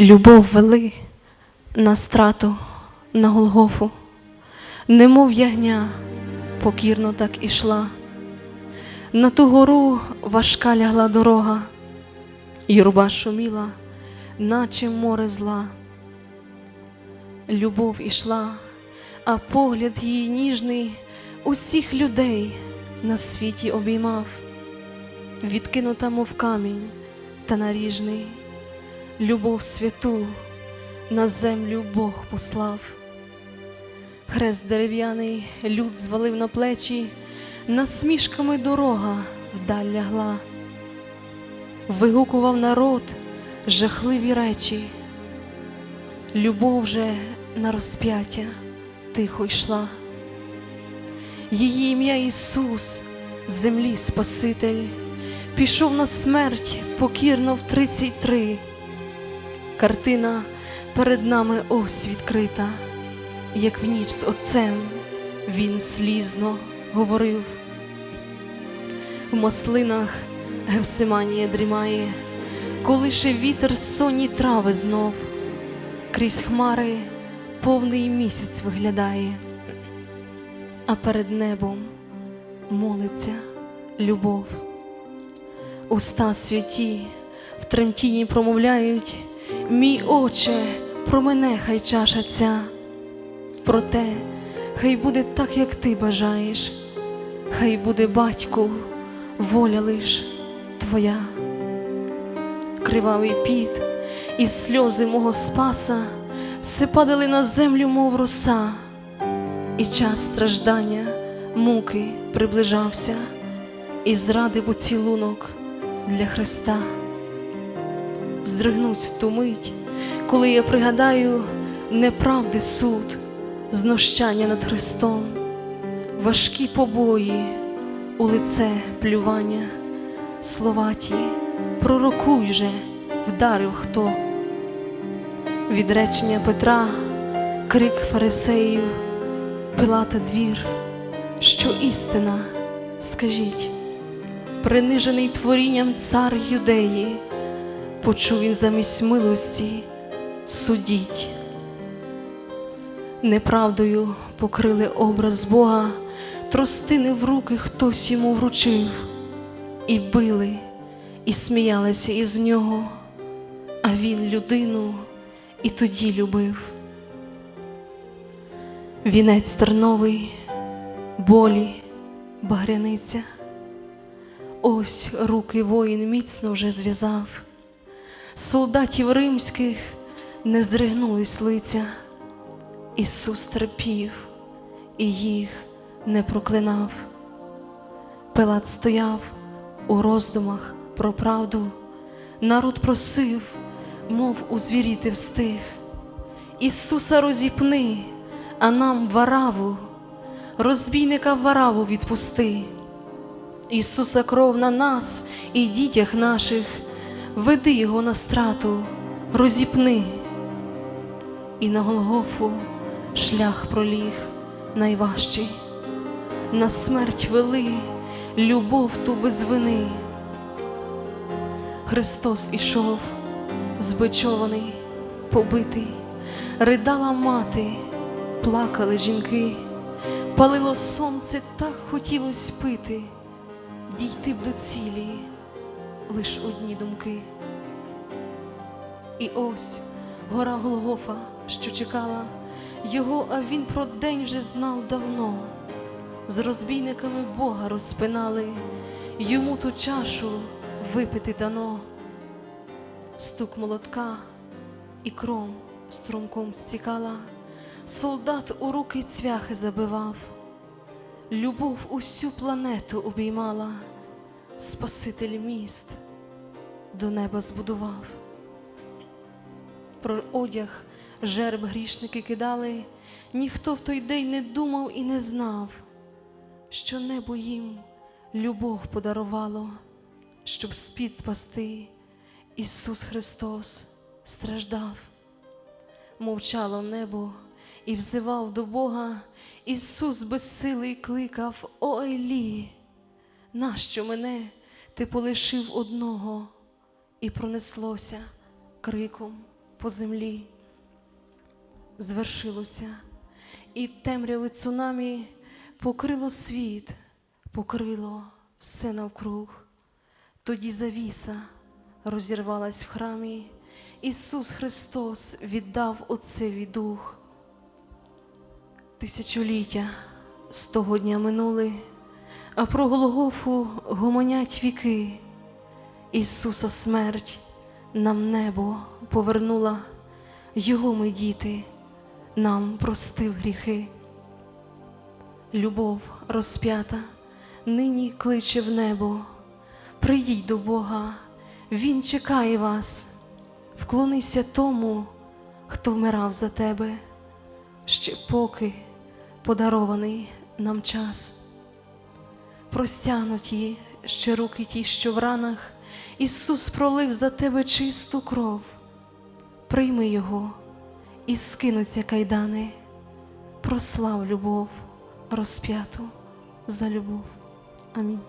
Любов вели на страту, на Голгофу, немов ягня покірно так ішла. На ту гору важка лягла дорога, юрба шуміла, наче море зла. Любов ішла, а погляд її ніжний усіх людей на світі обіймав, відкинута, мов камінь та наріжний любов святу на землю Бог послав. Хрест дерев'яний люд звалив на плечі, насмішками дорога вдаль лягла. Вигукував народ жахливі речі, любов же на розп'яття тихо йшла. Її ім'я Ісус, землі Спаситель, пішов на смерть покірно в тридцять три. Картина перед нами ось відкрита, як в ніч з отцем він слізно говорив. В маслинах Гевсиманія дрімає, колише вітер сонні трави знов, крізь хмари повний місяць виглядає, а перед небом молиться любов. Уста святі в тремтінні промовляють. Мій Отче, про мене хай чаша ця, проте хай буде так, як ти бажаєш, хай буде батьку, воля лиш твоя. Кривавий піт і сльози мого спаса все падали на землю, мов роса, і час страждання, муки приближався, і зради поцілунок для Христа здригнусь в ту мить, коли я пригадаю неправди суд, знущання над Христом, важкі побої, у лице плювання, слова ті, пророкуй же, вдарив хто. Відречення Петра, крик фарисеїв, Пилата двір, що істина, скажіть, принижений творінням цар юдеї почув він замість милості судіть. Неправдою покрили образ Бога, тростини в руки хтось йому вручив, і били, і сміялися із нього, а він людину і тоді любив. Вінець терновий, болі, багряниця. Ось руки воїн міцно вже зв'язав солдатів римських не здригнулись лиця, Ісус терпів і їх не проклинав. Пилат стояв у роздумах про правду, народ просив, мов узвіріти встиг. Ісуса розіпни, а нам вараву, розбійника вараву відпусти. Ісуса кров на нас і дітях наших веди його на страту, розіпни, і на Голгофу шлях проліг найважчий, на смерть вели любов ту без вини. Христос ішов, збичований, побитий, ридала мати, плакали жінки, палило сонце, так хотілось пити, дійти б до цілі лиш одні думки. І ось гора Голгофа, що чекала його, а він про день вже знав давно. З розбійниками Бога розпинали, йому ту чашу випити дано. Стук молотка і кром струмком стікала, солдат у руки цвяхи забивав, любов усю планету обіймала. Спаситель міст до неба збудував. Про одяг жереб грішники кидали, ніхто в той день не думав і не знав, що небо їм любов подарувало, щоб спід пасти Ісус Христос страждав, мовчало небо і взивав до Бога, Ісус безсилий кликав О Елі! Нащо мене ти полишив одного і пронеслося криком по землі звершилося, і темряви цунамі покрило світ, покрило все навкруг. Тоді завіса розірвалась в храмі, Ісус Христос віддав Отцеві дух. Тисячоліття з того дня минули, а про Голгофу гомонять віки. Ісуса смерть нам небо повернула, Його ми діти, нам простив гріхи. Любов розп'ята нині кличе в небо. Прийдіть до Бога, Він чекає вас, вклонися тому, хто вмирав за тебе, ще поки подарований нам час. Простягнуті ще руки ті, що в ранах, Ісус пролив за тебе чисту кров. Прийми Його і скинуться кайдани, прослав любов розп'яту за любов. Амінь.